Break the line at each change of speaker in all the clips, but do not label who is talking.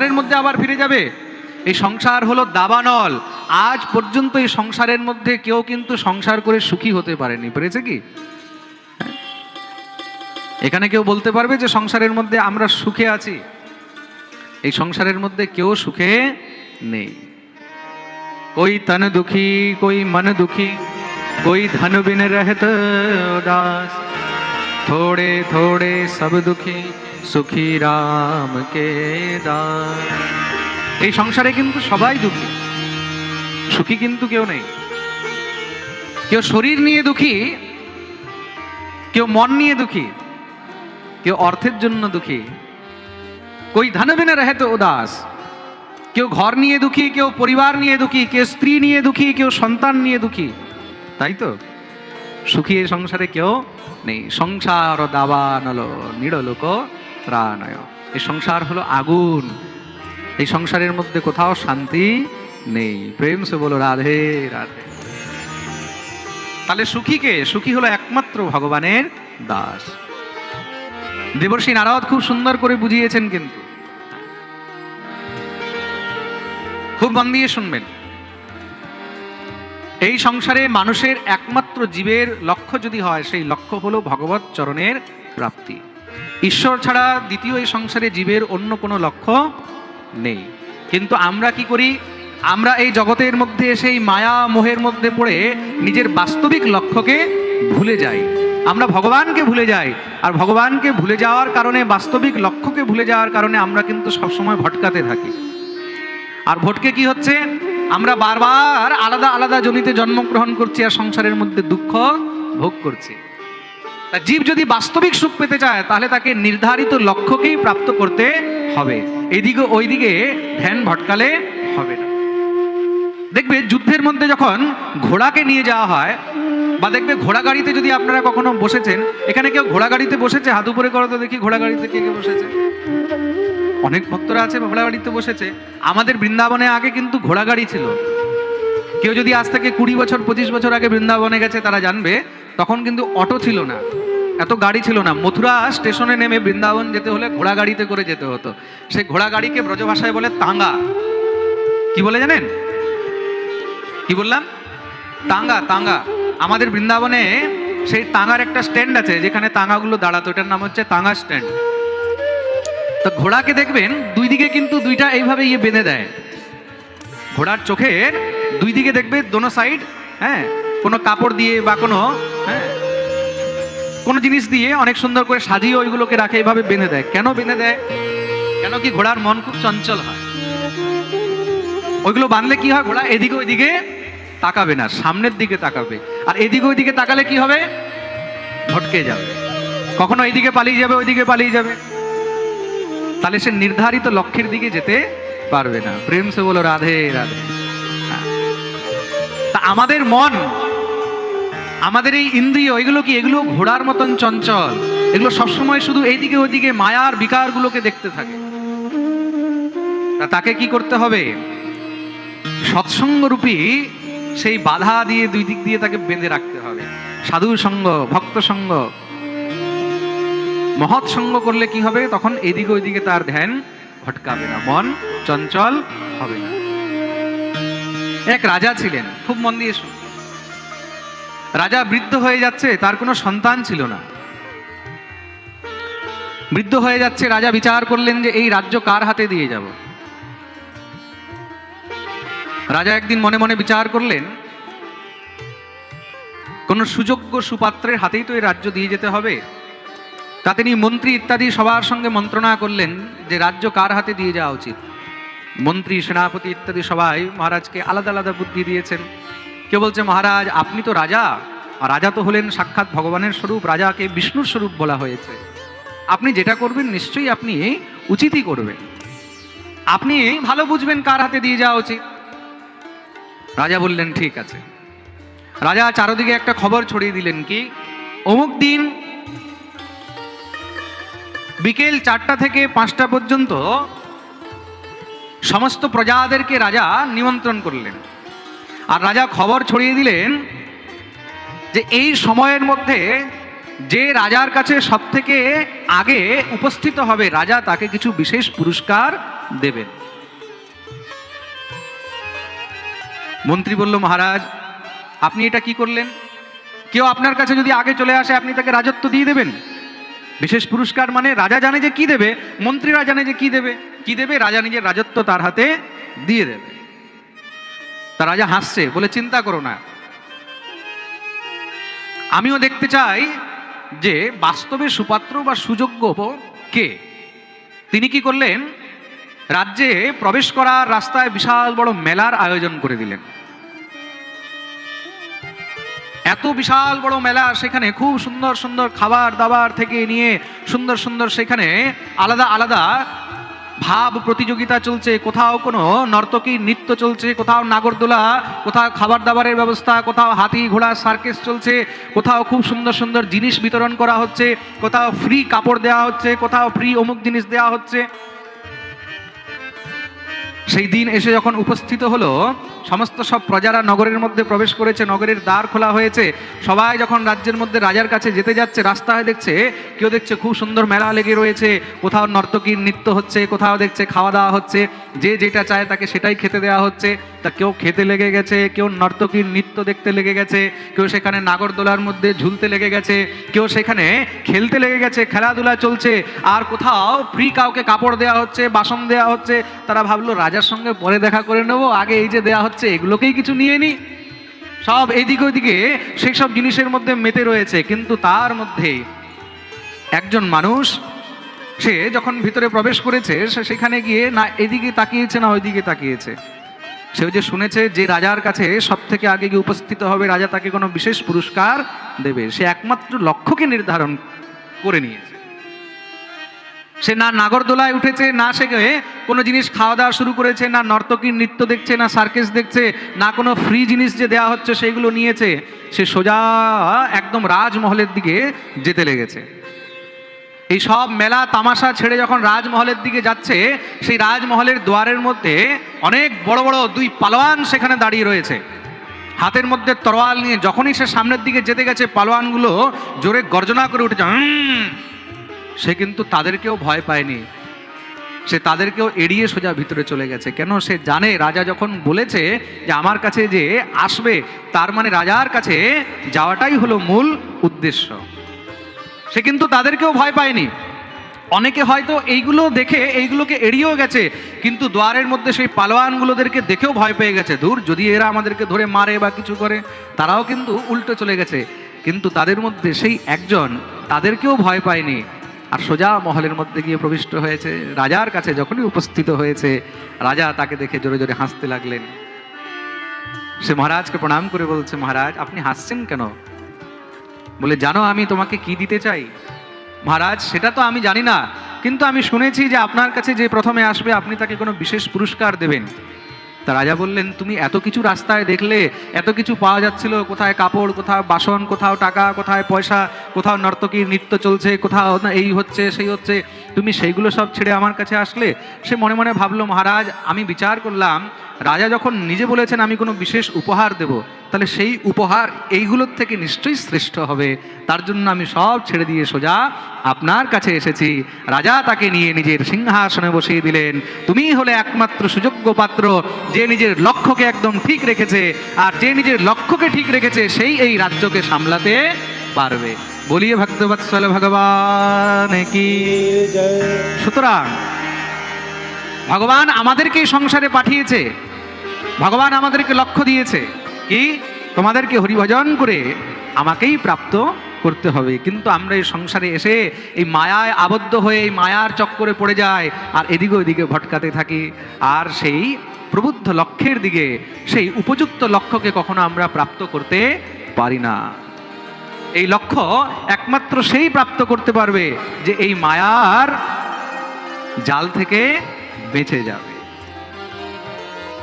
সংসারের মধ্যে আবার ফিরে যাবে? এই সংসার হলো দাবানল। আজ পর্যন্ত এই সংসারের মধ্যে কেউ কিন্তু সংসার করে সুখী হতে পারেনি। পেরেছে কি? এখানে কেউ বলতে পারবে যে সংসারের মধ্যে আমরা সুখে আছি। এই সংসারের মধ্যে কেউ সুখে নেই। কই তন দুঃখী, কই মন দুঃখী, কই ধন বিন রহত দাস থোড়ে থোড়ে সব দুঃখী। সুখী রাম কে দাস এই সংসারে কিন্তু সবাই দুঃখী। সুখী কিন্তু কেউ নেই। কেউ শরীর নিয়ে দুঃখী, কেউ মন নিয়ে দুঃখী, কেউ অর্থের জন্য দুঃখী। কই ধন বিনা রহে তো উদাস। কেউ ঘর নিয়ে দুঃখী, কেউ পরিবার নিয়ে দুঃখী, কেউ স্ত্রী নিয়ে দুঃখী, কেউ সন্তান নিয়ে দুঃখী। তাই তো? সুখী এই সংসারে কেউ নেই। সংসার দাবা নল নিড়লোক প্রাণয়। এই সংসার হলো আগুন। এই সংসারের মধ্যে কোথাও শান্তি নেই। প্রেম সে বলো, রাধে রাধে। তাহলে সুখী কে? সুখী হলো একমাত্র ভগবানের দাস। দেবর্ষী নারদ খুব সুন্দর করে বুঝিয়েছেন কিন্তু। খুব মন দিয়ে শুনবেন। এই সংসারে মানুষের একমাত্র জীবের লক্ষ্য যদি হয়, সেই লক্ষ্য হলো ভগবত চরণের প্রাপ্তি। ঈশ্বর ছাড়া দ্বিতীয় এই সংসারে জীবের অন্য কোনো লক্ষ্য নেই। কিন্তু আমরা কি করি? আমরা এই জগতের মধ্যে সেই মায়া মোহের মধ্যে পড়ে নিজের বাস্তবিক লক্ষ্যকে ভুলে যাই। আমরা ভগবানকে ভুলে যাই। আর ভগবানকে ভুলে যাওয়ার কারণে, বাস্তবিক লক্ষ্যকে ভুলে যাওয়ার কারণে আমরা কিন্তু সবসময় ভটকাতে থাকি। আর ভটকে কি হচ্ছে? আমরা বারবার আলাদা আলাদা জনিতে জন্মগ্রহণ করছি আর সংসারের মধ্যে দুঃখ ভোগ করছি। তা জীব যদি বাস্তবিক সুখ পেতে চায়, তাহলে তাকে নির্ধারিত লক্ষ্যকেই প্রাপ্ত করতে হবে। এইদিকে ওইদিকে ধ্যান ভটকালে হবে না। দেখবে যুদ্ধের মধ্যে যখন ঘোড়াকে নিয়ে যাওয়া হয়, বা দেখবে ঘোড়া গাড়িতে যদি আপনারা কখনো বসেছেন, এখানে কেউ ঘোড়া গাড়িতে বসেছে? হাত উপরে করো তো দেখি ঘোড়া গাড়িতে কে কে বসেছে। অনেক ভক্তরা আছে ঘোড়া গাড়িতে বসেছে। আমাদের বৃন্দাবনে আগে কিন্তু ঘোড়া গাড়ি ছিল। কেউ যদি আজ থেকে কুড়ি বছর, পঁচিশ বছর আগে বৃন্দাবনে গেছে, তারা জানবে, তখন কিন্তু অটো ছিল না। এত গাড়ি ছিল না। মথুরা স্টেশনে নেমে বৃন্দাবন যেতে হলে ঘোড়া গাড়িতে করে যেতে হতো। সেই ঘোড়া গাড়িকে ব্রজ ভাষায় বলে তাঙ্গা। কি বলে জানেন? কি বললাম? তাঙ্গা তাঙ্গা। আমাদের বৃন্দাবনে সেই তাঙ্গার একটা স্ট্যান্ড আছে, যেখানে তাঙ্গাগুলো দাঁড়াতো। এটার নাম হচ্ছে তাঙ্গা স্ট্যান্ড। তো ঘোড়াকে দেখবেন, দুই দিকে কিন্তু দুইটা এইভাবে ইয়ে বেঁধে দেয়। ঘোড়ার চোখের দুই দিকে দেখবে দোনো সাইড হ্যাঁ? কোনো কাপড় দিয়ে বা কোনো হ্যাঁ? কোনো জিনিস দিয়ে অনেক সুন্দর করে সাজিয়ে ওইগুলোকে রাখে এইভাবে বেঁধে দেয়। কেন বেঁধে দেয়? কেন কি ঘোড়ার মন খুব চঞ্চল হয়? ওইগুলো বাঁধলে কি হয়? ঘোড়া এদিকে ওইদিকে তাকাবে না, সামনের দিকে তাকাবে। আর এদিকে ওইদিকে তাকালে কি হবে? ভটকে যাবে। কখনো এইদিকে পালিয়ে যাবে, ওইদিকে পালিয়ে যাবে। তাহলে সে নির্ধারিত লক্ষ্যের দিকে যেতে পারবে না। প্রেম সে বলো, রাধে রাধে। তা আমাদের মন, আমাদের এই ইন্দ্রিয়, এগুলো কি এগুলো ঘোড়ার মতন চঞ্চল? এগুলো সবসময় শুধু এইদিকে ওইদিকে মায়ার বিকারগুলোকে দেখতে থাকে। তাকে কি করতে হবে? সৎসঙ্গরূপী সেই বাধা দিয়ে দুই দিক দিয়ে তাকে বেঁধে রাখতে হবে। সাধু সঙ্গ ভক্ত সঙ্গ মহৎ সঙ্গ করলে কি হবে? তখন এদিকে ওইদিকে তার ধ্যান ভটকাবে না। মন চঞ্চল হবে না। এক রাজা ছিলেন, খুব মন দিয়ে শুন রাজা বৃদ্ধ হয়ে যাচ্ছে, তার কোনো সন্তান ছিল না। বৃদ্ধ হয়ে যাচ্ছে, রাজা বিচার করলেন যে এই রাজ্য কার হাতে দিয়ে যাব। রাজা একদিন মনে মনে বিচার করলেন, কোন সুযোগ্য সুপাত্রের হাতেই তো এই রাজ্য দিয়ে যেতে হবে। তা তিনি মন্ত্রী ইত্যাদি সবার সঙ্গে মন্ত্রণা করলেন যে রাজ্য কার হাতে দিয়ে যাওয়া উচিত। মন্ত্রী, সেনাপতি ইত্যাদি সবাই মহারাজকে আলাদা আলাদা বুদ্ধি দিয়েছেন। কেউ বলছে, মহারাজ, আপনি তো রাজা। রাজা তো হলেন সাক্ষাৎ ভগবানের স্বরূপ। রাজাকে বিষ্ণুর স্বরূপ বলা হয়েছে। আপনি যেটা করবেন, নিশ্চয়ই আপনি উচিতই করবেন। আপনি ভালো বুঝবেন কার হাতে দিয়ে যাওয়া উচিত। রাজা বললেন, ঠিক আছে। রাজা চারদিকে একটা খবর ছড়িয়ে দিলেন কি, অমুক দিন বিকেল চারটা থেকে পাঁচটা পর্যন্ত সমস্ত প্রজাদেরকে রাজা নিমন্ত্রণ করলেন। আর রাজা খবর ছড়িয়ে দিলেন যে এই সময়ের মধ্যে যে রাজার কাছে সব থেকে আগে উপস্থিত হবে রাজা, তাকে কিছু বিশেষ পুরস্কার দেবেন। মন্ত্রী বলল, মহারাজ, আপনি এটা কি করলেন? কেউ আপনার কাছে যদি আগে চলে আসে, আপনি তাকে রাজত্ব দিয়ে দেবেন? বিশেষ পুরস্কার মানে রাজা জানে যে কি দেবে, মন্ত্রীরা জানে যে কি দেবে কি দেবে, রাজা নিজের রাজত্ব তার হাতে দিয়ে দেবে। তা রাজা হাসছে, বলে, চিন্তা করো না। আমিও দেখতে চাই যে বাস্তবে সুপাত্র বা সুযোগ্য কে। তিনি কি করলেন? রাজ্যে প্রবেশ করার রাস্তায় বিশাল বড় মেলার আয়োজন করে দিলেন। এত বিশাল বড় মেলা, সেখানে খুব সুন্দর সুন্দর খাবার দাবার থেকে নিয়ে সুন্দর সুন্দর সেখানে আলাদা আলাদা ভাব প্রতিযোগিতা চলছে। কোথাও কোনো নর্তকী নৃত্য চলছে, কোথাও নাগরদোলা, কোথাও খাবার দাবারের ব্যবস্থা, কোথাও হাতি ঘোড়া সার্কেস চলছে, কোথাও খুব সুন্দর সুন্দর জিনিস বিতরণ করা হচ্ছে, কোথাও ফ্রি কাপড় দেওয়া হচ্ছে, কোথাও ফ্রি অমুক জিনিস দেওয়া হচ্ছে। সেই দিন এসে যখন উপস্থিত হলো সমস্ত সব প্রজারা নগরের মধ্যে প্রবেশ করেছে, নগরের দ্বার খোলা হয়েছে। সবাই যখন রাজ্যের মধ্যে রাজার কাছে যেতে যাচ্ছে রাস্তায় দেখছে, কেউ দেখছে খুব সুন্দর মেলা লেগে রয়েছে, কোথাও নর্তকীর নৃত্য হচ্ছে, কোথাও দেখছে খাওয়া দাওয়া হচ্ছে, যে যেটা চায় তাকে সেটাই খেতে দেওয়া হচ্ছে। তা কেউ খেতে লেগে গেছে, কেউ নর্তকীর নৃত্য দেখতে লেগে গেছে, কেউ সেখানে নাগরদোলার মধ্যে ঝুলতে লেগে গেছে, কেউ সেখানে খেলতে লেগে গেছে, খেলাধুলা চলছে, আর কোথাও ফ্রি কাউকে কাপড় দেওয়া হচ্ছে, বাসন দেওয়া হচ্ছে। তারা ভাবলো, রাজার সঙ্গে পরে দেখা করে নেব, আগে এই যে দেওয়া হচ্ছে এগুলোকেই কিছু নিয়ে নি। সব এদিকে ওইদিকে সেই সব জিনিসের মধ্যে মেতে রয়েছে, কিন্তু তার মধ্যে একজন মানুষ, সে যখন ভিতরে প্রবেশ করেছে, সে সেখানে গিয়ে না এদিকে তাকিয়েছে, না ওইদিকে তাকিয়েছে। সে যে শুনেছে যে রাজার কাছে সব থেকে আগে গিয়ে উপস্থিত হবে রাজা, তাকে কোনো বিশেষ পুরস্কার দেবে। সে একমাত্র লক্ষ্যকে নির্ধারণ করে নিয়েছে। সে না নাগরদোলায় উঠেছে, না সে কোনো জিনিস খাওয়া দাওয়া শুরু করেছে, না নর্তকীর নৃত্য দেখছে, না সার্কেস দেখছে, না কোনো ফ্রি জিনিস যে দেওয়া হচ্ছে সেইগুলো নিয়েছে, সে সোজা একদম রাজমহলের দিকে যেতে লেগেছে এই সব মেলা তামাশা ছেড়ে যখন রাজমহলের দিকে যাচ্ছে, সেই রাজমহলের দুয়ারের মধ্যে অনেক বড় বড় দুই পালোয়ান সেখানে দাঁড়িয়ে রয়েছে হাতের মধ্যে তরোয়াল নিয়ে যখনই সে সামনের দিকে যেতে গেছে, পালোয়ানগুলো জোরে গর্জনা করে উঠেছে! সে কিন্তু তাদেরকেও ভয় পায়নি। সে তাদেরকেও এড়িয়ে সোজা ভিতরে চলে গেছে। কেন সে জানে? রাজা যখন বলেছে যে আমার কাছে যে আসবে, তার মানে রাজার কাছে যাওয়াটাই হলো মূল উদ্দেশ্য। সে কিন্তু তাদেরকেও ভয় পায়নি। অনেকে হয়তো এইগুলো দেখে, এইগুলোকে এড়িয়েও গেছে, কিন্তু দ্বারের মধ্যে সেই পালোয়ানগুলোদেরকে দেখেও ভয় পেয়ে গেছে। দূর, যদি এরা আমাদেরকে ধরে মারে বা কিছু করে, তারাও কিন্তু উল্টো চলে গেছে। কিন্তু তাদের মধ্যে সেই একজন তাদেরকেও ভয় পায়নি। আর সোজা মহলের মধ্যে গিয়ে প্রবিষ্ট হয়েছে। রাজার কাছে যখনই উপস্থিত হয়েছে, রাজা তাকে দেখে জোরে জোরে হাসতে লাগলেন। সে মহারাজকে প্রণাম করে বলছে, মহারাজ, আপনি হাসছেন কেন? বলে, জানো আমি তোমাকে কি দিতে চাই? মহারাজ, সেটা তো আমি জানি না, কিন্তু আমি শুনেছি যে আপনার কাছে যে প্রথমে আসবে, আপনি তাকে কোনো বিশেষ পুরস্কার দেবেন। তা রাজা বললেন, তুমি এত কিছু রাস্তায় দেখলে, এত কিছু পাওয়া যাচ্ছিল, কোথায় কাপড় কোথাও বাসন, কোথাও টাকা, কোথায় পয়সা, কোথাও নর্তকীর নৃত্য চলছে, কোথাও না, এই হচ্ছে, সেই হচ্ছে, তুমি সেইগুলো সব ছেড়ে আমার কাছে আসলে? সে মনে মনে ভাবলো, মহারাজ, আমি বিচার করলাম, রাজা যখন নিজে বলেছেন আমি কোনো বিশেষ উপহার দেব তাহলে সেই উপহার এইগুলোর থেকে নিশ্চয়ই শ্রেষ্ঠ হবে। তার জন্য আমি সব ছেড়ে দিয়ে সোজা আপনার কাছে এসেছি। রাজা তাকে নিয়ে নিজের সিংহাসনে বসিয়ে দিলেন। তুমি হলে একমাত্র সুযোগ্য পাত্র যে নিজের লক্ষ্যকে একদম ঠিক রেখেছে আর যে নিজের লক্ষ্যকে ঠিক রেখেছে সেই এই রাজ্যকে সামলাতে পারবে। বলিয়ে ভক্তবৎসল ভগবান কি সুতরাং ভগবান আমাদেরকে সংসারে পাঠিয়েছে। ভগবান আমাদেরকে লক্ষ্য দিয়েছে। কি? তোমাদেরকে হরিভজন করে আমাকেই প্রাপ্ত করতে হবে। কিন্তু আমরা এই সংসারে এসে এই মায়ায় আবদ্ধ হয়ে এই মায়ার চক্করে পড়ে যায় আর এদিকে ওদিকে ভটকাতে থাকি। আর সেই প্রবুদ্ধ লক্ষ্যের দিকে, সেই উপযুক্ত লক্ষ্যকে কখনো আমরা প্রাপ্ত করতে পারি না। এই লক্ষ্য একমাত্র সেই প্রাপ্ত করতে পারবে যে এই মায়ার জাল থেকে বেঁচে যাবে।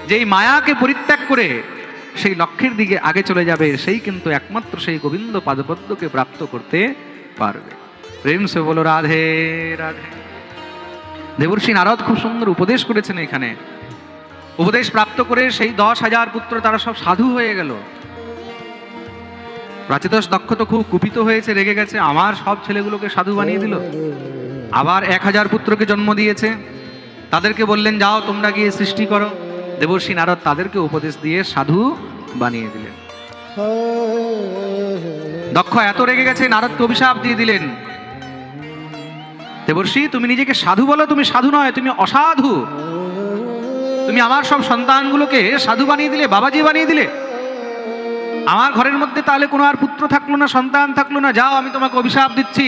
যেই মায়াকে পরিত্যাগ করে সেই লক্ষ্যের দিকে আগে চলে যাবে, সেই কিন্তু একমাত্র সেই গোবিন্দ পাদপদ্মকে প্রাপ্ত করতে পারবে। প্রেম সে বলো, রাধে রাধে। দেবর্ষী নারদ খুব সুন্দর উপদেশ করেছেন এখানে। উপদেশ প্রাপ্ত করে সেই দশ হাজার পুত্র, তারা সব সাধু হয়ে গেল। প্রাচীতস দক্ষ তো খুব কুপিত হয়েছে, রেগে গেছে, আমার সব ছেলেগুলোকে সাধু বানিয়ে দিল। আবার এক হাজার পুত্রকে জন্ম দিয়েছে। তাদেরকে বললেন, যাও তোমরা গিয়ে সৃষ্টি করো। দেবর্ষী নারদ তাদেরকে উপদেশ দিয়ে সাধু বানিয়ে দিলেন। দক্ষ এত রেগে গেছে, নারদকে অভিশাপ দিয়ে দিলেন। দেবর্ষী, তুমি নিজেকে সাধু বলো, তুমি সাধু নয়, তুমি অসাধু। তুমি আমার সব সন্তানগুলোকে সাধু বানিয়ে দিলে, বাবাজি বানিয়ে দিলে। আমার ঘরের মধ্যে তাহলে কোনো আর পুত্র থাকল না, সন্তান থাকল না, যাও, আমি তোমাকে অভিশাপ দিচ্ছি।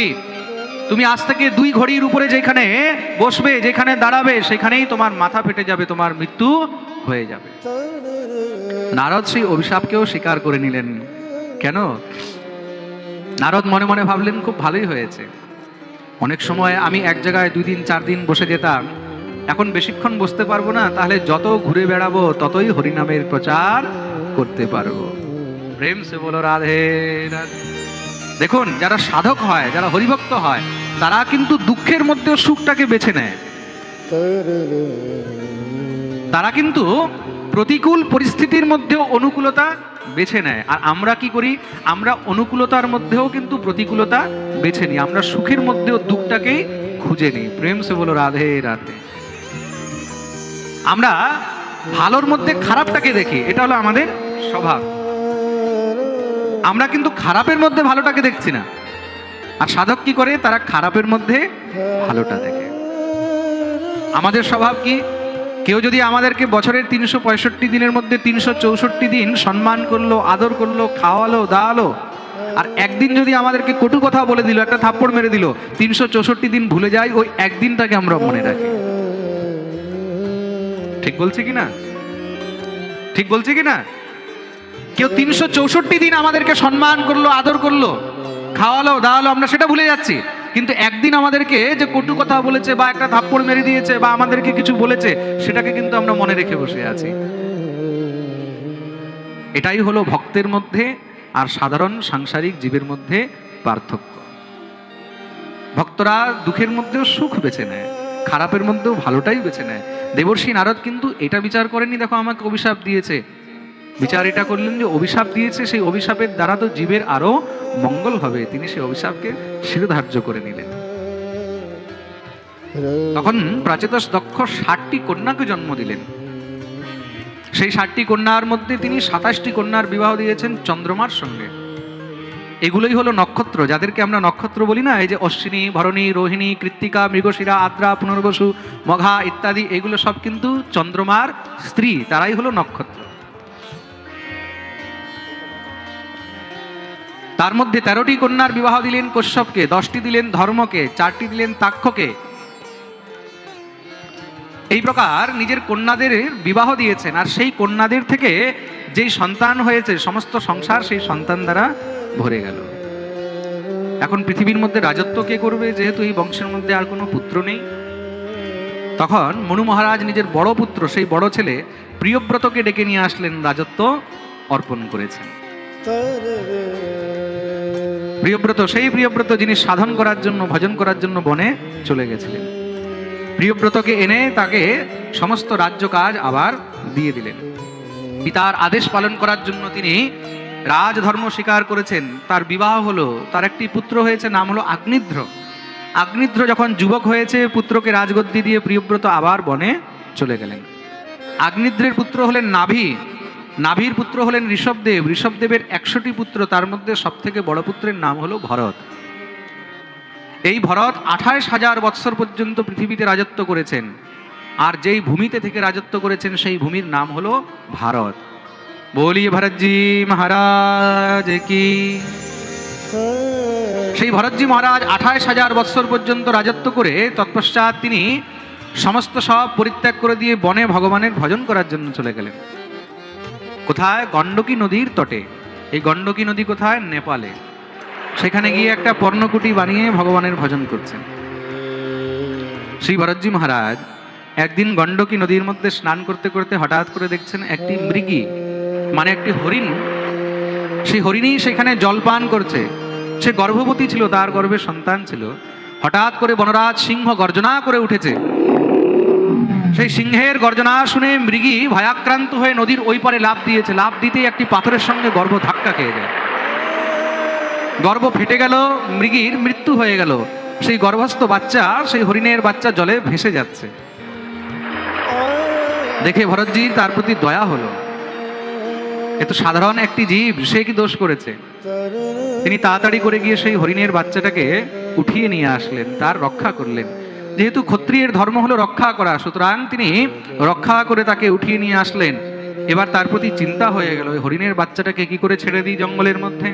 তুমি আজ থেকে দুই ঘড়ির উপরে যেখানে বসবে, যেখানে দাঁড়াবে, সেখানেই তোমার মাথা ফেটে যাবে, তোমার মৃত্যু হয়ে যাবে। নারদ সেই অভিশাপকেও স্বীকার করে নিলেন। কেন? নারদ মনে মনে ভাবলেন, খুব ভালোই হয়েছে। অনেক সময় আমি এক জায়গায় দুই দিন, চার দিন বসে যেতাম। এখন বেশিক্ষণ বসতে পারব না, তাহলে যত ঘুরে বেড়াবো, ততই হরিনামের প্রচার করতে পারব। প্রেম সে বলো, রাধে রাধে। দেখুন, যারা সাধক হয়, যারা হরিভক্ত হয়, তারা কিন্তু দুঃখের মধ্যেও সুখটাকে বেছে নেয়। তারা কিন্তু প্রতিকূল পরিস্থিতির মধ্যেও অনুকূলতা বেছে নেয়। আর আমরা কি করি? আমরা অনুকূলতার মধ্যেও কিন্তু প্রতিকূলতা বেছে নিই। আমরা সুখের মধ্যেও দুঃখটাকেই খুঁজে নিই। প্রেম সে বলো, রাধে রাধে। আমরা ভালোর মধ্যে খারাপটাকে দেখি। এটা হলো আমাদের স্বভাব। আমরা কিন্তু খারাপের মধ্যে ভালোটাকে দেখছি না। আর সাধক কি করে? তারা খারাপের মধ্যে ভালোটা দেখে। আমাদের স্বভাব কি? কেউ যদি আমাদেরকে বছরের তিনশো পঁয়ষট্টি দিনের মধ্যে তিনশো চৌষট্টি দিন সম্মান করল, আদর করল, খাওয়ালো, দাওয়ালো, আর একদিন যদি আমাদেরকে কটু কথা বলে দিল, একটা থাপ্পড় মেরে দিল, তিনশো চৌষট্টি দিন ভুলে যাই ওই একদিনটাকে আমরা মনে রাখি। ঠিক বলছি কি না? ঠিক বলছি কি না? কেউ তিনশো চৌষট্টি দিন আমাদেরকে সম্মান করল, আদর করল, খাওয়ালো, দাওয়ালো, আমরা সেটা ভুলে যাচ্ছি। কিন্তু একদিন আমাদেরকে যে কটু কথা বলেছে বা একটা থাপ্পড় মেরে দিয়েছে বা আমাদেরকে কিছু বলেছে, সেটাকে কিন্তু আমরা মনে রেখে বসে আছি। এটাই হলো ভক্তের মধ্যে আর সাধারণ সাংসারিক জীবের মধ্যে পার্থক্য। ভক্তরা দুঃখের মধ্যেও সুখ বেছে নেয়, খারাপের মধ্যেও ভালোটাই বেছে নেয়। দেবর্ষী নারদ কিন্তু এটা বিচার করেনি দেখো আমাকে অভিশাপ দিয়েছে। বিচার এটা করলেন যে অভিশাপ দিয়েছে, সেই অভিশাপের দ্বারা তো জীবের আরও মঙ্গল হবে। তিনি সেই অভিশাপকে শিরোধার্য করে নিলেন। তখন প্রাচেতস দক্ষ ষাটটি কন্যাকে জন্ম দিলেন। সেই ষাটটি কন্যার মধ্যে তিনি সাতাশটি কন্যার বিবাহ দিয়েছেন চন্দ্রমার সঙ্গে। এগুলোই হলো নক্ষত্র। যাদেরকে আমরা নক্ষত্র বলি না, এই যে অশ্বিনী, ভরণী, রোহিণী, কৃত্তিকা, মৃগশিরা আদ্রা পুনর্বসু, মঘা ইত্যাদি, এগুলো সব কিন্তু চন্দ্রমার স্ত্রী, তারাই হলো নক্ষত্র। তার মধ্যে তেরোটি কন্যার বিবাহ দিলেন কশ্যপকে, দশটি দিলেন ধর্মকে, চারটি দিলেন তাক্ষকে। এই প্রকার নিজের কন্যাদের বিবাহ দিয়েছেন আর সেই কন্যাদের থেকে যেই সন্তান হয়েছে, সমস্ত সংসার সেই সন্তান দ্বারা ভরে গেল। এখন পৃথিবীর মধ্যে রাজত্ব কে করবে? যেহেতু এই বংশের মধ্যে আর কোনো পুত্র নেই। তখন মনু মহারাজ নিজের বড় পুত্র, সেই বড় ছেলে প্রিয়ব্রতকে ডেকে নিয়ে আসলেন রাজত্ব অর্পণ করেছেন। প্রিয়ব্রত, সেই প্রিয়ব্রত যিনি সাধন করার জন্য, ভজন করার জন্য বনে চলে গেছিলেন। প্রিয়ব্রতকে এনে তাকে সমস্ত রাজ্য কাজ আবার দিয়ে দিলেন। পিতার আদেশ পালন করার জন্য তিনি রাজধর্ম স্বীকার করেছেন। তার বিবাহ হলো, তার একটি পুত্র হয়েছে, নাম হলো আগ্নিধ্র। আগ্নিধ্র যখন যুবক হয়েছে, পুত্রকে রাজগদ্দি দিয়ে প্রিয়ব্রত আবার বনে চলে গেলেন। আগ্নিদ্রের পুত্র হলেন নাভি। নাভির পুত্র হলেন ঋষভদেব। ঋষভদেবের একশোটি পুত্র, তার মধ্যে সব থেকে বড় পুত্রের নাম হলো ভরত। এই ভরত আঠাশ হাজার বৎসর পর্যন্ত পৃথিবীতে রাজত্ব করেছেন। আর যেই ভূমিতে থেকে রাজত্ব করেছেন, সেই ভূমির নাম হলো ভারত। বলি ভরতজি মহারাজ কি? সেই ভরতজি মহারাজ আঠাশ হাজার বৎসর পর্যন্ত রাজত্ব করে তৎপশ্চাৎ তিনি সমস্ত সব পরিত্যাগ করে দিয়ে বনে ভগবানের ভজন করার জন্য চলে গেলেন। কোথায়? গণ্ডকী নদীর তটে। এই গণ্ডকী নদী কোথায়? নেপালে। সেখানে গিয়ে একটা পর্ণকুটি বানিয়ে ভগবানের ভজন করছেন। শ্রী ভরতজি মহারাজ, একদিন গণ্ডকী নদীর মধ্যে স্নান করতে করতে হঠাৎ করে দেখছেন একটি মৃগী মানে একটি হরিণ। সেই হরিণই সেখানে জলপান করছে। সে গর্ভবতী ছিল, তার গর্ভে সন্তান ছিল। হঠাৎ করে বনরাজ সিংহ গর্জনা করে উঠেছে। সেই সিংহের গর্জনা শুনে মৃগী ভয়াক্রান্ত হয়ে নদীর ওই পারে লাভ দিয়েছে। লাভ দিতেই একটি পাথরের সঙ্গে গর্ভ ধাক্কা খেয়ে যায়। গর্ভ ফেটে গেল, মৃগীর মৃত্যু হয়ে গেল। সেই গর্ভস্থ বাচ্চা, সেই হরিণের বাচ্চা জলে ভেসে যাচ্ছে। দেখে ভরতজি তার প্রতি দয়া হলো। এ তো সাধারণ একটি জীব, সে কি দোষ করেছে? তিনি তাড়াতাড়ি করে গিয়ে সেই হরিণের বাচ্চাটাকে উঠিয়ে নিয়ে আসলেন, তার রক্ষা করলেন। যেহেতু ক্ষত্রিয়ের ধর্ম হলো রক্ষা করা, সুতরাং তিনি রক্ষা করে তাকে উঠিয়ে নিয়ে আসলেন। এবার তার প্রতি চিন্তা হয়ে গেল। হরিণের বাচ্চাটাকে কি করে ছেড়ে দিই জঙ্গলের মধ্যে?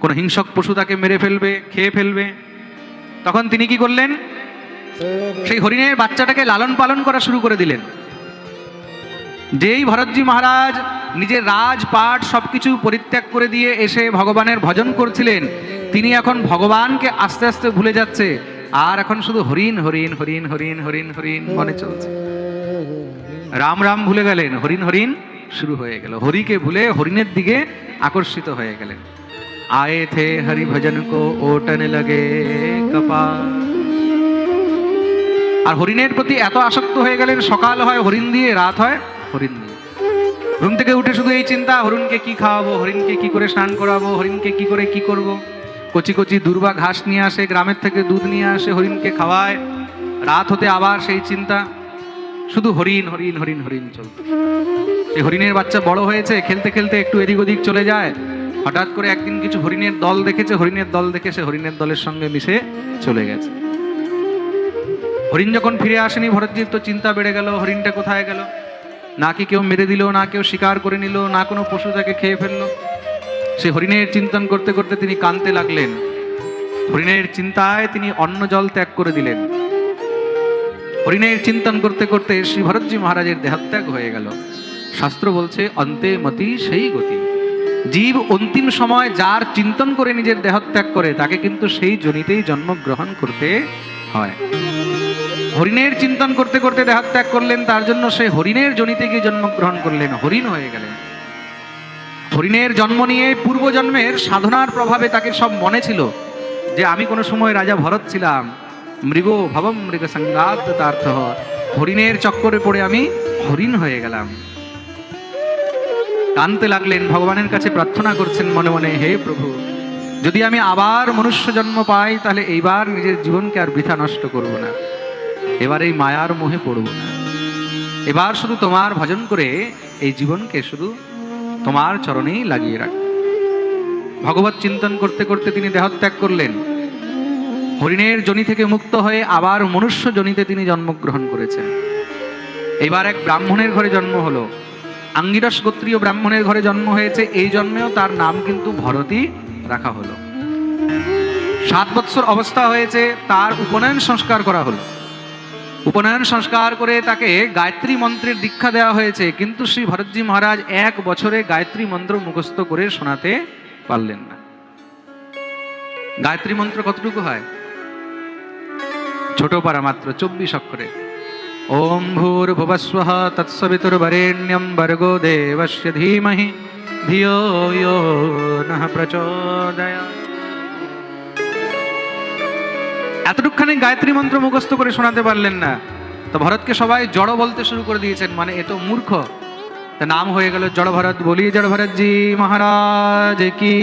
কোন হিংসক পশু তাকে মেরে ফেলবে, খেয়ে ফেলবে? তখন তিনি কি করলেন? সেই হরিণের বাচ্চাটাকে লালন পালন করা শুরু করে দিলেন। যেই ভরতজি মহারাজ নিজের রাজপাট সবকিছু পরিত্যাগ করে দিয়ে এসে ভগবানের ভজন করছিলেন, তিনি এখন ভগবানকে আস্তে আস্তে ভুলে যাচ্ছে। আর এখন শুধু হরিণ হরিণ হরিণ হরিণ হরিণ হরিণ মনে চলছে। রাম রাম ভুলে গেলেন, হরিণ হরিণ শুরু হয়ে গেল। হরিকে ভুলে হরিণের দিকে আকর্ষিত হয়ে গেলেন। আয়ে থে হরি ভজন কো ওটনে লাগে কপাল আর হরিণের প্রতি এত আসক্ত হয়ে গেলেন, সকাল হয়, হরিণ দিয়ে, রাত হয়, হরিণ দিয়ে। ঘুম থেকে উঠে শুধু এই চিন্তা, হরিণকে কি খাওয়াবো, হরিণকে কি করে স্নান করাবো, হরিণকে কি করে কি করব। কচি কচি দুর্বা ঘাস নিয়ে আসে, গ্রামের থেকে দুধ নিয়ে আসে, হরিণকে খাওয়ায়। রাত হতে আবার সেই চিন্তা। শুধু হরিণ হরিণ হরিণ হরিণ চলতে এই হরিণের বাচ্চা বড় হয়েছে, খেলতে খেলতে একটু এদিক ওদিক চলে যায়। হঠাৎ করে একদিন কিছু হরিণের দল দেখেছে, হরিণের দল দেখে সে হরিণের দলের সঙ্গে মিশে চলে গেছে। হরিণ যখন ফিরে আসেনি ভরতজির তো চিন্তা বেড়ে গেল, হরিণটা কোথায় গেল? না কি কেউ মেরে দিল, না কেউ শিকার করে নিল, না কোনো পশু তাকে খেয়ে ফেলল। সে হরিণের চিন্তন করতে করতে তিনি কানতে লাগলেন। হরিণের চিন্তায় তিনি অন্ন জল ত্যাগ করে দিলেন। হরিণের চিন্তন করতে করতে শ্রী ভরতজি মহারাজের দেহত্যাগ হয়ে গেল। শাস্ত্র বলছে, অন্তে মতি সেই গতি। জীব অন্তিম সময় যার চিন্তন করে নিজের দেহত্যাগ করে, তাকে কিন্তু সেই জনিতেই জন্মগ্রহণ করতে হয়। হরিণের চিন্তন করতে করতে দেহত্যাগ করলেন, তার জন্য সে হরিণের জনিতে গিয়ে জন্মগ্রহণ করলেন। হরিণ হয়ে গেলেন। হরিণের জন্ম নিয়ে পূর্বজন্মের সাধনার প্রভাবে তাকে সব মনে ছিল যে আমি কোনো সময় রাজা ভরত ছিলাম। মৃগ ভবম মৃগ সংঘাত হরিণের চক্করে পড়ে আমি হরিণ হয়ে গেলাম। কানতে লাগলেন, ভগবানের কাছে প্রার্থনা করছেন মনে মনে, হে প্রভু, যদি আমি আবার মনুষ্য জন্ম পাই, তাহলে এইবার নিজের জীবনকে আর বৃথা নষ্ট করব না। এবার এই মায়ার মোহে পড়ব না। এবার শুধু তোমার ভজন করে এই জীবনকে শুধু তোমার চরণেই লাগিয়ে রাখ। ভগবত চিন্তন করতে করতে তিনি দেহত্যাগ করলেন। হরিণের জনি থেকে মুক্ত হয়ে আবার মনুষ্য জনিতে তিনি জন্মগ্রহণ করেছেন। এবার এক ব্রাহ্মণের ঘরে জন্ম হলো। আঙ্গিরস গোত্রীয় ব্রাহ্মণের ঘরে জন্ম হয়েছে। এই জন্মেও তার নাম কিন্তু ভরতী রাখা হলো। সাত বৎসর অবস্থা হয়েছে, তার উপনয়ন সংস্কার করা হলো। উপনয়ন সংস্কার করে তাকে গায়ত্রী মন্ত্রের দীক্ষা দেওয়া হয়েছে, কিন্তু শ্রী ভরতজি মহারাজ এক বছরে গায়ত্রী মন্ত্র মুখস্থ করে শোনাতে পারলেন না। গায়ত্রী মন্ত্র কতটুকু হয়? ছোট পারা মাত্র চব্বিশ অক্ষরে। ওম ভূর্ভুবস্ব তৎসবিতুর্বরেণ্যম ভর্গো দেবস্য ধীমহি, ধিয়ো ইয়ো এতটুকখানি গায়ত্রী মন্ত্র মুখস্থ করে শোনাতে পারলেন না। তো ভরতকে সবাই জড় বলতে শুরু করে দিয়েছেন মানে এ তো মূর্খ। তা নাম হয়ে গেল জড় ভরত, বলি জড় ভরতজি মহারাজ কি?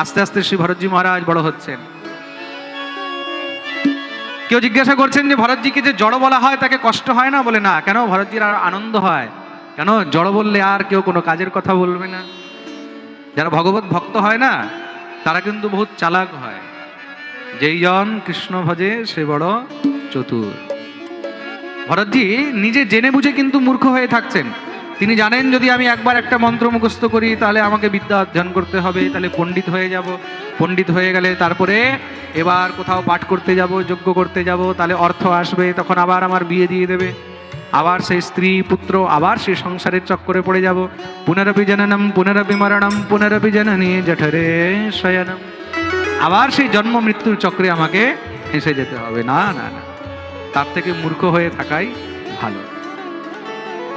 আস্তে আস্তে শ্রী ভরতজি মহারাজ বড় হচ্ছেন। কেউ জিজ্ঞাসা করছেন যে ভরতজিকে যে জড় বলা হয় তাকে কষ্ট হয় না বলে? না, কেন ভরতজির আর আনন্দ হয়? কেন জড় বললে আর কেউ কোনো কাজের কথা বলবে না? যারা ভগবত ভক্ত হয় না, তারা কিন্তু বহুত চালাক হয়। যেই জন কৃষ্ণ ভজে, সে বড় চতুর। ভরতজি নিজে জেনে বুঝে কিন্তু মূর্খ হয়ে থাকছেন। তিনি জানেন যদি আমি একবার একটা মন্ত্র মুখস্থ করি, তাহলে আমাকে বিদ্যা অধ্যয়ন করতে হবে, তাহলে পণ্ডিত হয়ে যাব। পণ্ডিত হয়ে গেলে তারপরে এবার কোথাও পাঠ করতে যাব, যজ্ঞ করতে যাব, তাহলে অর্থ আসবে, তখন আবার আমার বিয়ে দিয়ে দেবে। আবার সেই স্ত্রী, পুত্র, আবার সেই সংসারের চক্করে পড়ে যাব। পুনরপি জননম, পুনরপি মরণম, পুনরপি জননী জঠরে শয়নম। আবার সেই জন্ম মৃত্যুর চক্রে আমাকে হেসে যেতে হবে। না না না। তার থেকে মূর্খ হয়ে থাকাই ভালো।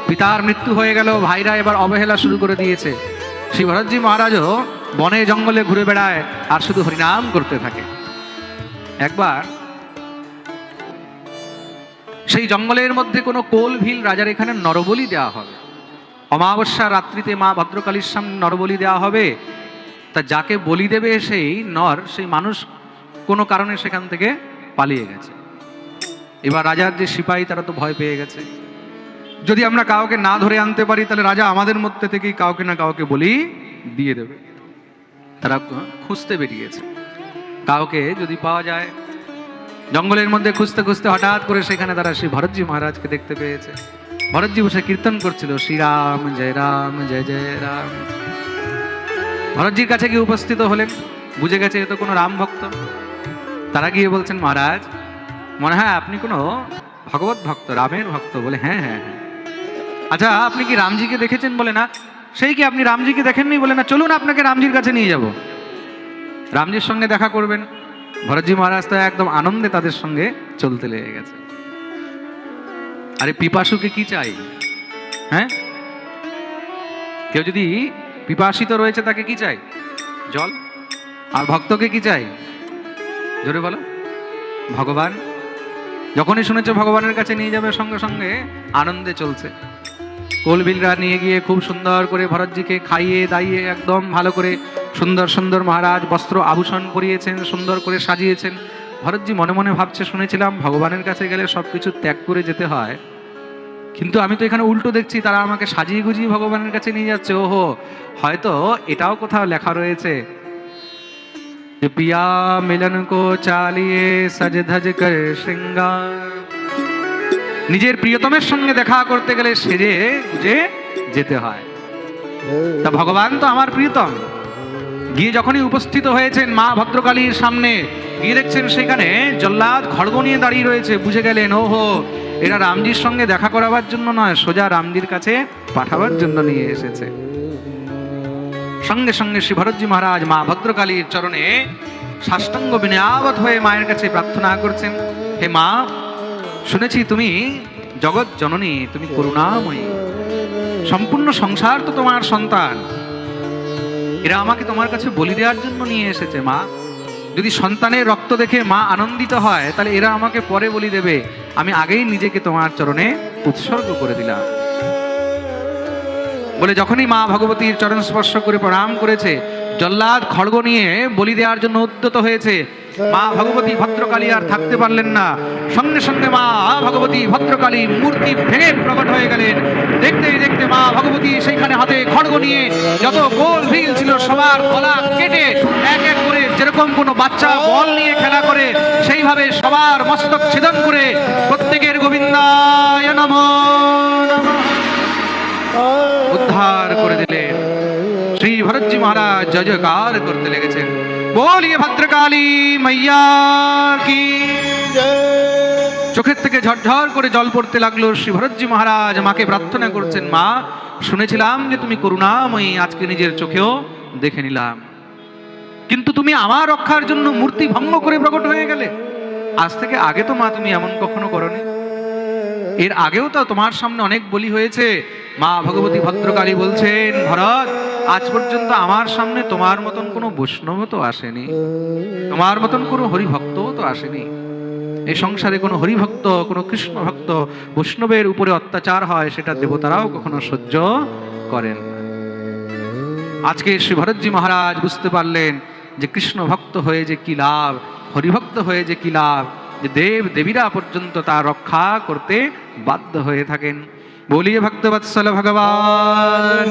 পিতার মৃত্যু হয়ে গেল, ভাইরা এবার অবহেলা শুরু করে দিয়েছে। শ্রী ভরতজি মহারাজও বনে জঙ্গলে ঘুরে বেড়ায় আর শুধু হরিনাম করতে থাকে। একবার সেই জঙ্গলের মধ্যে কোনো কোল ভিল রাজার এখানে নরবলি দেওয়া হবে। অমাবস্যা রাত্রিতে মা ভদ্রকালীর সামনে নরবলি দেওয়া হবে। তা যাকে বলি দেবে সেই নর, সেই মানুষ কোনো কারণে সেখান থেকে পালিয়ে গেছে। এবার রাজার যে সিপাহী, তারা তো ভয় পেয়ে গেছে। যদি আমরা কাউকে না ধরে আনতে পারি, তাহলে রাজা আমাদের মধ্যে থেকেই কাউকে না কাউকে বলি দিয়ে দেবে। তারা খুঁজতে বেরিয়েছে। কাউকে যদি পাওয়া যায়, জঙ্গলের মধ্যে খুঁজতে খুঁজতে হঠাৎ করে সেখানে তারা শ্রী ভরতজি মহারাজকে দেখতে পেয়েছে। ভরতজি বসে কীর্তন করছিল, শ্রীরাম, জয় রাম, জয় জয় রাম। ভরতজির কাছে গিয়ে উপস্থিত হলেন। বুঝে গেছে এ তো কোনো রাম ভক্ত। তারা গিয়ে বলছেন, মহারাজ, মনে হয় আপনি কোনো ভগবত ভক্ত, রামের ভক্ত বলে। হ্যাঁ হ্যাঁ হ্যাঁ। আচ্ছা আপনি কি রামজিকে দেখেছেন বলে না? সেই কি আপনি রামজিকে দেখেননি বলে না? চলুন আপনাকে রামজির কাছে নিয়ে যাব। রামজির সঙ্গে দেখা করবেন। ভরতজি মহারাজ তো একদম আনন্দে তাদের সঙ্গে চলতে লেগে গেছে। আরে পিপাসুকে কি চাই? হ্যাঁ? কেউ যদি পিপাসিত রয়েছে তাকে কি চাই? জল? আর ভক্তকে কি চাই? জোরে বলো। ভগবান, যখনই শুনেছে ভগবানের কাছে নিয়ে যাবে সঙ্গে সঙ্গে, আনন্দে চলছে। কোলবিলরা নিয়ে গিয়ে খুব সুন্দর করে ভরতজিকে খাইয়ে দাইয়ে একদম ভালো করে সুন্দর সুন্দর মহারাজ বস্ত্র আভূষণ পরিয়েছেন, সুন্দর করে সাজিয়েছেন। ভরতজি মনে মনে ভাবছে, শুনেছিলাম ভগবানের কাছে গেলে সব কিছু ত্যাগ করে যেতে হয়। কিন্তু আমি তো এখানে উল্টো দেখছি, তারা আমাকে সাজিয়ে গুজিয়ে ভগবানের কাছে নিয়ে যাচ্ছে। ওহো, হয়তো এটাও কোথাও লেখা রয়েছে। যে পিয়া মিলন কো চালিয়ে সজ ধজ কর শৃঙ্গার। নিজের প্রিয়তমের সঙ্গে দেখা করতে গেলে সেজে গুজে যেতে হয়। তা ভগবান তো আমার প্রিয়তম। গিয়ে যখনই উপস্থিত হয়েছেন মা ভদ্রকালীর সামনে, গিয়ে দেখছেন সেখানে জল্লাদ খড়গ নিয়ে দাঁড়িয়ে রয়েছে। বুঝে গেলেন, ওহো এরা রামজির সঙ্গে দেখা করাবার জন্য নয়, সোজা রামজির কাছে পাঠাবার জন্য নিয়ে এসেছে। সঙ্গে সঙ্গে শ্রী ভরতজি মহারাজ মা ভদ্রকালীর চরণে সাষ্টাঙ্গ বিনয়াবত হয়ে মায়ের কাছে প্রার্থনা করছেন, হে মা, শুনেছি তুমি জগৎ জননী, তুমি করুণাময়ী। সম্পূর্ণ সংসার তো তোমার সন্তান। এরা আমাকে তোমার কাছে বলি দেওয়ার জন্য নিয়ে এসেছে, মা। যদি সন্তানের রক্ত দেখে মা আনন্দিত হয়, তাহলে এরা আমাকে পরে বলি দেবে, আমি আগেই নিজেকে তোমার চরণে উৎসর্গ করে দিলাম। বলে যখনই মা ভগবতীর চরণ স্পর্শ করে প্রণাম করেছে জল্লাদ খড়গ নিয়ে বলি দেওয়ার জন্য উদ্যত হয়েছে। মা ভগবতী ভদ্রকালী আর থাকতে পারলেন না। সঙ্গে সঙ্গে মা ভগবতী ভদ্রকালী মূর্তি ভেঙে প্রকট হয়ে গেলেন। দেখতেই দেখতে মা ভগবতী সেইখানে হাতে খড়গ নিয়ে যত গোল ভিল ছিল সবার গলা কেটে এক এক করে যেরকম কোনো বাচ্চা বল নিয়ে খেলা করে, সেইভাবে সবার মস্তক ছেদন করে প্রত্যেকের গোবিন্দায় নমঃ। উদ্ধার করে দিলেন। শ্রী ভরতজি মহারাজ জয় জয়কার করতে লেগেছেন। বলিয়ে ভদ্রকালী মাইয়া কি? চোখের থেকে ঝরঝর করে জল পড়তে লাগল শ্রী ভরতজি মহারাজ। মাকে প্রার্থনা করছেন মা, শুনেছিলাম যে তুমি করুণাময়ী, আজকে নিজের চোখেও দেখে নিলাম। কিন্তু তুমি আমার রক্ষার জন্য মূর্তি ভঙ্গ করে প্রকট হয়ে গেলে। আজ থেকে আগে তো মা তুমি এমন কখনো করনি। এর আগেও তো তোমার সামনে অনেক বলি হয়েছে। মা ভগবতী ভদ্রকালী বলছেন, ভরত আজ পর্যন্ত আমার সামনে তোমার মতন কোনো বৈষ্ণব তো আসেনি। তোমার মতন কোনো হরিভক্তও তো আসেনি। এই সংসারে কোনো হরিভক্ত, কোনো কৃষ্ণ ভক্ত বৈষ্ণবের উপরে অত্যাচার হয়, সেটা দেবতারাও কখনো সহ্য করেন আজকে শ্রী ভরতজি মহারাজ বুঝতে পারলেন যে কৃষ্ণ ভক্ত হয়ে যে কি লাভ, হরিভক্ত হয়ে যে কি লাভ, যে দেব দেবীরা পর্যন্ত তা রক্ষা করতে বাধ্য হয়ে থাকেন। বলিয়ে ভক্তবৎসল ভগবান